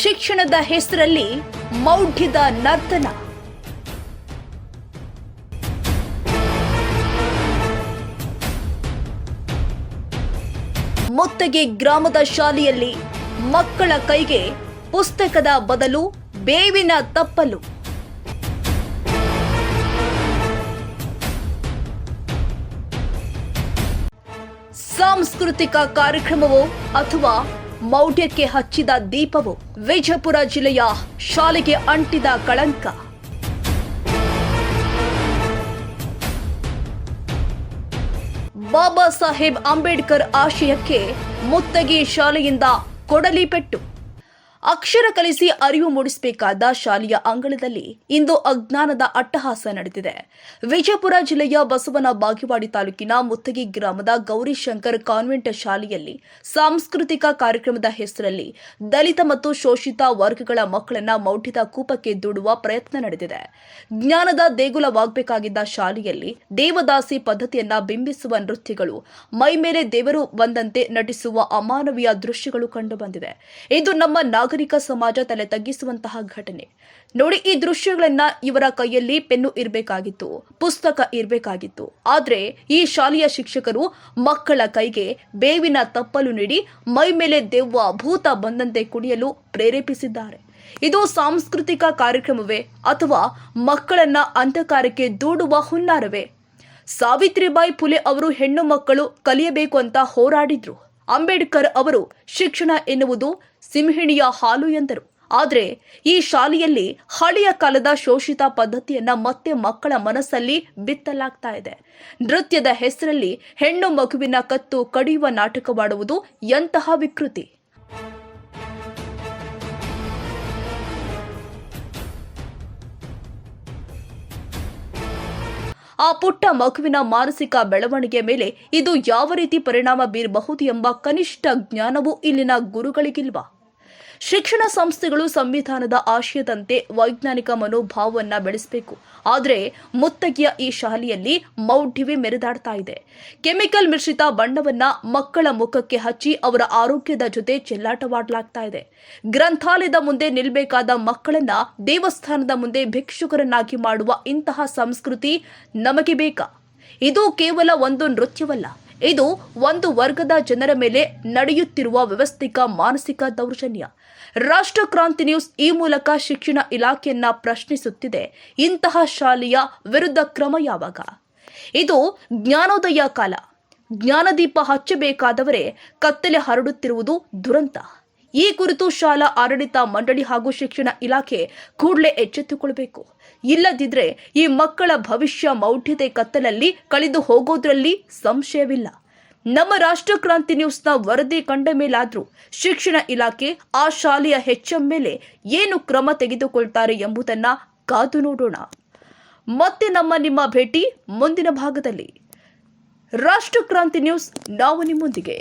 ಶಿಕ್ಷಣದ ಹೆಸರಲ್ಲಿ ಮೌಢ್ಯದ ನರ್ತನ. ಮುತ್ತಗೆ ಗ್ರಾಮದ ಶಾಲೆಯಲ್ಲಿ ಮಕ್ಕಳ ಕೈಗೆ ಪುಸ್ತಕದ ಬದಲು ಬೇವಿನ ತಪ್ಪಲು. ಸಾಂಸ್ಕೃತಿಕ ಕಾರ್ಯಕ್ರಮವೋ ಅಥವಾ ಮೌಢ್ಯಕ್ಕೆ ಹಚ್ಚಿದ ದೀಪವು ವಿಜಯಪುರ ಜಿಲ್ಲೆಯ ಶಾಲೆಗೆ ಅಂಟಿದ ಕಳಂಕ. ಬಾಬಾ ಸಾಹೇಬ್ ಅಂಬೇಡ್ಕರ್ ಆಶಯಕ್ಕೆ ಮುತ್ತಗಿ ಶಾಲೆಯಿಂದ ಕೊಡಲಿ ಪೆಟ್ಟು ಅಕ್ಷರ ಕಲಿಸಿ ಅರಿವು ಮೂಡಿಸಬೇಕಾದ ಶಾಲೆಯ ಅಂಗಳದಲ್ಲಿ ಇಂದು ಅಜ್ಞಾನದ ಅಟ್ಟಹಾಸ ನಡೆದಿದೆ. ವಿಜಯಪುರ ಜಿಲ್ಲೆಯ ಬಸವನ ಬಾಗಿವಾಡಿ ತಾಲೂಕಿನ ಮುತ್ತಗಿ ಗ್ರಾಮದ ಗೌರಿಶಂಕರ್ ಕಾನ್ವೆಂಟ್ ಶಾಲೆಯಲ್ಲಿ ಸಾಂಸ್ಕೃತಿಕ ಕಾರ್ಯಕ್ರಮದ ಹೆಸರಲ್ಲಿ ದಲಿತ ಮತ್ತು ಶೋಷಿತ ವರ್ಗಗಳ ಮಕ್ಕಳನ್ನ ಮೌಢ್ಯದ ಕೂಪಕ್ಕೆ ದೂಡುವ ಪ್ರಯತ್ನ ನಡೆದಿದೆ. ಜ್ಞಾನದ ದೇಗುಲವಾಗಬೇಕಾಗಿದ್ದ ಶಾಲೆಯಲ್ಲಿ ದೇವದಾಸಿ ಪದ್ಧತಿಯನ್ನ ಬಿಂಬಿಸುವ ನೃತ್ಯಗಳು, ಮೈಮೇಲೆ ದೇವರು ಬಂದಂತೆ ನಟಿಸುವ ಅಮಾನವೀಯ ದೃಶ್ಯಗಳು ಕಂಡುಬಂದಿವೆ ಇದು ನಮ್ಮ ನಾಗರಿಕ ಸಮಾಜ ತಲೆ ತಗ್ಗಿಸುವಂತಹ ಘಟನೆ. ನೋಡಿ, ಈ ದೃಶ್ಯಗಳನ್ನ ಇವರ ಕೈಯಲ್ಲಿ ಪೆನ್ನು ಇರಬೇಕಾಗಿತ್ತು, ಪುಸ್ತಕ ಇರಬೇಕಾಗಿತ್ತು. ಆದ್ರೆ, ಈ ಶಾಲೆಯ ಶಿಕ್ಷಕರು ಮಕ್ಕಳ ಕೈಗೆ ಬೇವಿನ ತಪ್ಪಲು ನೀಡಿ ಮೈ ಮೇಲೆ ದೆವ್ವ ಭೂತ ಬಂದಂತೆ ಕುಡಿಯಲು ಪ್ರೇರೇಪಿಸಿದ್ದಾರೆ. ಇದು ಸಾಂಸ್ಕೃತಿಕ ಕಾರ್ಯಕ್ರಮವೇ ಅಥವಾ ಮಕ್ಕಳನ್ನ ಅಂಧಕಾರಕ್ಕೆ ದೂಡುವ ಹುನ್ನಾರವೇ? ಸಾವಿತ್ರಿಬಾಯಿ ಫುಲೆ ಅವರು ಹೆಣ್ಣು ಮಕ್ಕಳು ಕಲಿಯಬೇಕು ಅಂತ ಹೋರಾಡಿದ್ರು. ಅಂಬೇಡ್ಕರ್ ಅವರು ಶಿಕ್ಷಣ ಎನ್ನುವುದು ಸಿಂಹಿಣಿಯ ಹಾಲು ಎಂದರು. ಆದರೆ ಈ ಶಾಲೆಯಲ್ಲಿ ಹಳೆಯ ಕಾಲದ ಶೋಷಿತ ಪದ್ಧತಿಯನ್ನ ಮತ್ತೆ ಮಕ್ಕಳ ಮನಸ್ಸಲ್ಲಿ ಬಿತ್ತಲಾಗ್ತಾ ಇದೆ. ನೃತ್ಯದ ಹೆಸರಲ್ಲಿ ಹೆಣ್ಣು ಮಗುವಿನ ಕತ್ತು ಕಡಿಯುವ ನಾಟಕವಾಡುವುದು ಎಂತಹ ವಿಕೃತಿ. ಆ ಪುಟ್ಟ ಮಗುವಿನ ಮಾನಸಿಕ ಬೆಳವಣಿಗೆ ಮೇಲೆ ಇದು ಯಾವ ರೀತಿ ಪರಿಣಾಮ ಬೀರಬಹುದು ಎಂಬ ಕನಿಷ್ಠ ಜ್ಞಾನವೂ ಇಲ್ಲಿನ ಗುರುಗಳಿಗಿಲ್ವಾ? ಶಿಕ್ಷಣ ಸಂಸ್ಥೆಗಳು ಸಂವಿಧಾನದ ಆಶಯದಂತೆ ವೈಜ್ಞಾನಿಕ ಮನೋಭಾವವನ್ನ ಬೆಳೆಸಬೇಕು. ಆದರೆ ಮುತ್ತಗಿಯ ಈ ಶಾಲೆಯಲ್ಲಿ ಮೌಢ್ಯವೇ ಮೆರೆದಾಡ್ತಾ ಇದೆ. ಕೆಮಿಕಲ್ ಮಿಶ್ರಿತ ಬಣ್ಣವನ್ನ ಮಕ್ಕಳ ಮುಖಕ್ಕೆ ಹಚ್ಚಿ ಅವರ ಆರೋಗ್ಯದ ಜೊತೆ ಚೆಲ್ಲಾಟವಾಡಲಾಗ್ತಾ ಇದೆ. ಗ್ರಂಥಾಲಯದ ಮುಂದೆ ನಿಲ್ಬೇಕಾದ ಮಕ್ಕಳನ್ನ ದೇವಸ್ಥಾನದ ಮುಂದೆ ಭಿಕ್ಷುಕರನ್ನಾಗಿ ಮಾಡುವ ಇಂತಹ ಸಂಸ್ಕೃತಿ ನಮಗೆ ಬೇಕಾ? ಇದು ಕೇವಲ ಒಂದು ನೃತ್ಯವಲ್ಲ. ಇದು ಒಂದು ವರ್ಗದ ಜನರ ಮೇಲೆ ನಡೆಯುತ್ತಿರುವ ವ್ಯವಸ್ಥಿಕ ಮಾನಸಿಕ ದೌರ್ಜನ್ಯ. ರಾಷ್ಟ್ರ ಕ್ರಾಂತಿ ನ್ಯೂಸ್ ಈ ಮೂಲಕ ಶಿಕ್ಷಣ ಇಲಾಖೆಯನ್ನ ಪ್ರಶ್ನಿಸುತ್ತಿದೆ. ಇಂತಹ ಶಾಲೆಯ ವಿರುದ್ಧ ಕ್ರಮ ಯಾವಾಗ? ಇದು ಜ್ಞಾನೋದಯ ಕಾಲ. ಜ್ಞಾನದೀಪ ಹಚ್ಚಬೇಕಾದವರೇ ಕತ್ತಲೆ ಹರಡುತ್ತಿರುವುದು ದುರಂತ. ಈ ಕುರಿತು ಶಾಲಾ ಆಡಳಿತ ಮಂಡಳಿ ಹಾಗೂ ಶಿಕ್ಷಣ ಇಲಾಖೆ ಕೂಡಲೇ ಎಚ್ಚೆತ್ತುಕೊಳ್ಬೇಕು. ಇಲ್ಲದಿದ್ರೆ ಈ ಮಕ್ಕಳ ಭವಿಷ್ಯ ಮೌಢ್ಯತೆ ಕತ್ತಲಲ್ಲಿ ಕಳೆದು ಹೋಗೋದ್ರಲ್ಲಿ ಸಂಶಯವಿಲ್ಲ. ನಮ್ಮ ರಾಷ್ಟ್ರ ಕ್ರಾಂತಿ ನ್ಯೂಸ್ನ ವರದಿ ಕಂಡ ಮೇಲಾದರೂ ಶಿಕ್ಷಣ ಇಲಾಖೆ ಆ ಶಾಲೆಯ ಹೆಚ್ಚಂ ಮೇಲೆ ಏನು ಕ್ರಮ ತೆಗೆದುಕೊಳ್ತಾರೆ ಎಂಬುದನ್ನು ಕಾದು ನೋಡೋಣ. ಮತ್ತೆ ನಮ್ಮ ನಿಮ್ಮ ಭೇಟಿ ಮುಂದಿನ ಭಾಗದಲ್ಲಿ. ರಾಷ್ಟ್ರ ಕ್ರಾಂತಿ ನ್ಯೂಸ್, ನಾವು ನಿಮ್ಮೊಂದಿಗೆ.